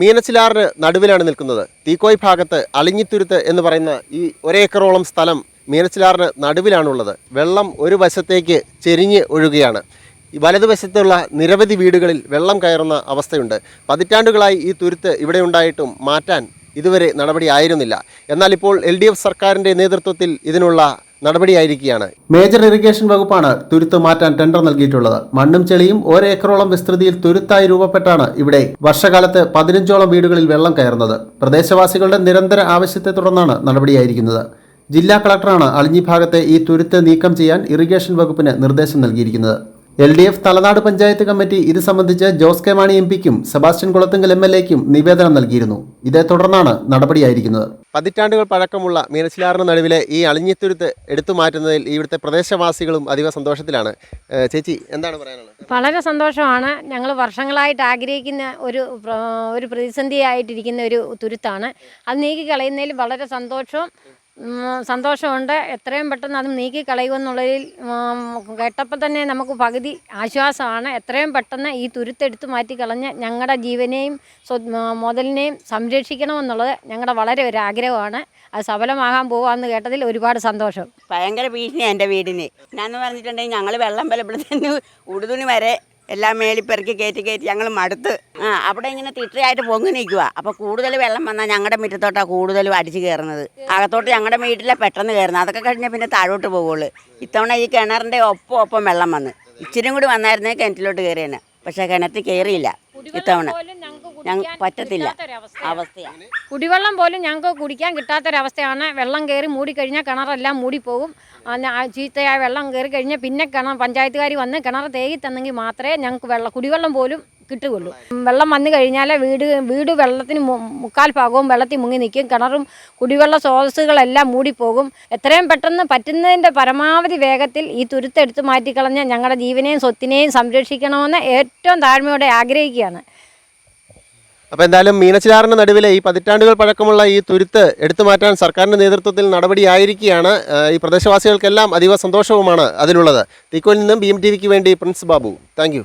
മീനച്ചിലാറിന് നടുവിലാണ് നിൽക്കുന്നത്. തീക്കോയ് ഭാഗത്ത് അളിഞ്ഞിത്തുരുത്ത് എന്ന് പറയുന്ന ഈ ഒരേക്കറോളം സ്ഥലം മീനച്ചിലാറിന് നടുവിലാണുള്ളത്. വെള്ളം ഒരു വശത്തേക്ക് ചെരിഞ്ഞ് ഒഴുകുകയാണ്. വലതുവശത്തുള്ള നിരവധി വീടുകളിൽ വെള്ളം കയറുന്ന അവസ്ഥയുണ്ട്. പതിറ്റാണ്ടുകളായി ഈ തുരുത്ത് ഇവിടെ ഉണ്ടായിട്ടും മാറ്റാൻ ഇതുവരെ നടപടി ആയിരുന്നില്ല. എന്നാൽ ഇപ്പോൾ എൽ ഡി എഫ് സർക്കാരിന്റെ നേതൃത്വത്തിൽ ഇതിനുള്ള നടപടിയായിരിക്കുകയാണ്. മേജർ ഇറിഗേഷൻ വകുപ്പാണ് തുരുത്ത് മാറ്റാൻ ടെൻഡർ നൽകിയിട്ടുള്ളത്. മണ്ണും ചെളിയും ഒരേക്കറോളം വിസ്തൃതിയിൽ തുരുത്തായി രൂപപ്പെട്ടാണ് ഇവിടെ വർഷകാലത്ത് പതിനഞ്ചോളം വീടുകളിൽ വെള്ളം കയറുന്നത്. പ്രദേശവാസികളുടെ നിരന്തര ആവശ്യത്തെ തുടർന്നാണ് നടപടിയായിരിക്കുന്നത്. ജില്ലാ കളക്ടറാണ് അളിഞ്ഞി ഭാഗത്തെ ഈ തുരുത്ത് നീക്കം ചെയ്യാൻ ഇറിഗേഷൻ വകുപ്പിന് നിർദ്ദേശം നൽകിയിരിക്കുന്നത്. L D F Thalanad panchayat committee ഇത് സംബന്ധിച്ച് ജോസ് കെ മാണി എം പിക്കും സെബാസ്റ്റ്യൻ കുളത്തുങ്കൽ എം എൽ എക്കും നിവേദനം നൽകിയിരുന്നു. ഇതേ തുടർന്നാണ് നടപടിയായിരിക്കുന്നത്. പതിറ്റാണ്ടുകൾ പഴക്കമുള്ള മീനച്ചിലാറിന് നടുവിലെ ഈ അളിഞ്ഞിത്തുരുത്ത് എടുത്തു മാറ്റുന്നതിൽ ഇവിടുത്തെ പ്രദേശവാസികളും അതീവ സന്തോഷത്തിലാണ്. ചേച്ചി എന്താണ് പറയാനുള്ളത്? വളരെ സന്തോഷമാണ്. ഞങ്ങൾ വർഷങ്ങളായിട്ട് ആഗ്രഹിക്കുന്ന ഒരു ഒരു പ്രതിസന്ധിയായിട്ടിരിക്കുന്ന ഒരു തുരുത്താണ്. അത് നീക്കി കളയുന്നതിൽ വളരെ സന്തോഷവും സന്തോഷമുണ്ട്. എത്രയും പെട്ടെന്ന് അത് നീക്കി കളയുമെന്നുള്ളതിൽ കേട്ടപ്പോൾ തന്നെ നമുക്ക് പകുതി ആശ്വാസമാണ്. എത്രയും പെട്ടെന്ന് ഈ തുരുത്തെടുത്ത് മാറ്റി കളഞ്ഞ് ഞങ്ങളുടെ ജീവനെയും മുതലിനെയും സംരക്ഷിക്കണമെന്നുള്ളത് ഞങ്ങളുടെ വളരെ ഒരു ആഗ്രഹമാണ്. അത് സഫലമാകാൻ പോകാമെന്ന് കേട്ടതിൽ ഒരുപാട് സന്തോഷം. ഭയങ്കര ഭീഷണിയാണ് എന്റെ വീടിന്. ഞാൻ പറഞ്ഞിട്ടുണ്ടെങ്കിൽ ഞങ്ങൾ വെള്ളം ബലപ്പെടുത്തുന്ന ഉടുതുണി വരെ എല്ലാം മേളിപ്പെറുക്കി കയറ്റി കയറ്റി ഞങ്ങൾ മടുത്ത്. ആ അവിടെ ഇങ്ങനെ തിട്ടയായിട്ട് പൊങ്ങി നിൽക്കുക അപ്പോൾ കൂടുതൽ വെള്ളം വന്നാൽ ഞങ്ങളുടെ മുറ്റത്തോട്ടാണ് കൂടുതലും അടിച്ച് കയറുന്നത് അകത്തോട്ട് ഞങ്ങളുടെ വീട്ടിലെ പെട്ടെന്ന് കയറുന്നത് അതൊക്കെ കഴിഞ്ഞാൽ പിന്നെ താഴോട്ട് പോകുള്ളൂ ഇത്തവണ ഈ കിണറിന്റെ ഒപ്പം ഒപ്പം വെള്ളം വന്ന്. ഇച്ചിരി കൂടി വന്നായിരുന്നേ കിണറ്റിലോട്ട് കയറിയാണ് പക്ഷേ കിണറ്റിൽ കയറിയില്ല ഇത്തവണ. ഞങ്ങൾ പറ്റത്തില്ല. അവസ്ഥയാണ് കുടിവെള്ളം പോലും ഞങ്ങൾക്ക് കുടിക്കാൻ കിട്ടാത്തൊരവസ്ഥയാണ്. വെള്ളം കയറി മൂടിക്കഴിഞ്ഞാൽ കിണറെല്ലാം മൂടിപ്പോകും. ചീത്തയായ വെള്ളം കയറി കഴിഞ്ഞാൽ പിന്നെ കിണർ പഞ്ചായത്തുകാർ വന്ന് കിണർ തേകി തന്നെങ്കിൽ മാത്രമേ ഞങ്ങൾക്ക് വെള്ളം കുടിവെള്ളം പോലും കിട്ടുകയുള്ളൂ. വെള്ളം വന്നു കഴിഞ്ഞാൽ വീട് വീട് വെള്ളത്തിന് മുക്കാൽ ഭാഗവും വെള്ളത്തിൽ മുങ്ങി നിൽക്കും. കിണറും കുടിവെള്ള സ്രോതസ്സുകളെല്ലാം മൂടിപ്പോകും. എത്രയും പെട്ടെന്ന് പറ്റുന്നതിന്റെ പരമാവധി വേഗത്തിൽ ഈ തുരുത്തെടുത്ത് മാറ്റിക്കളഞ്ഞ് ഞങ്ങളുടെ ജീവനെയും സ്വത്തിനെയും സംരക്ഷിക്കണമെന്ന് ഏറ്റവും താഴ്മയോടെ ആഗ്രഹിക്കുകയാണ്. അപ്പോൾ എന്തായാലും മീനച്ചിലാറിന്റെ നടുവിലെ ഈ പതിറ്റാണ്ടുകൾ പഴക്കമുള്ള ഈ തുരുത്ത് എടുത്തു മാറ്റാൻ സർക്കാരിന്റെ നേതൃത്വത്തിൽ നടപടിയായിരിക്കുകയാണ്. ഈ പ്രദേശവാസികൾക്കെല്ലാം അതീവ സന്തോഷവുമാണ് അതിലുള്ളത്. തീക്കോയിൽ നിന്നും ബി എം ടി വിക്ക് വേണ്ടി പ്രിൻസ് ബാബു. താങ്ക്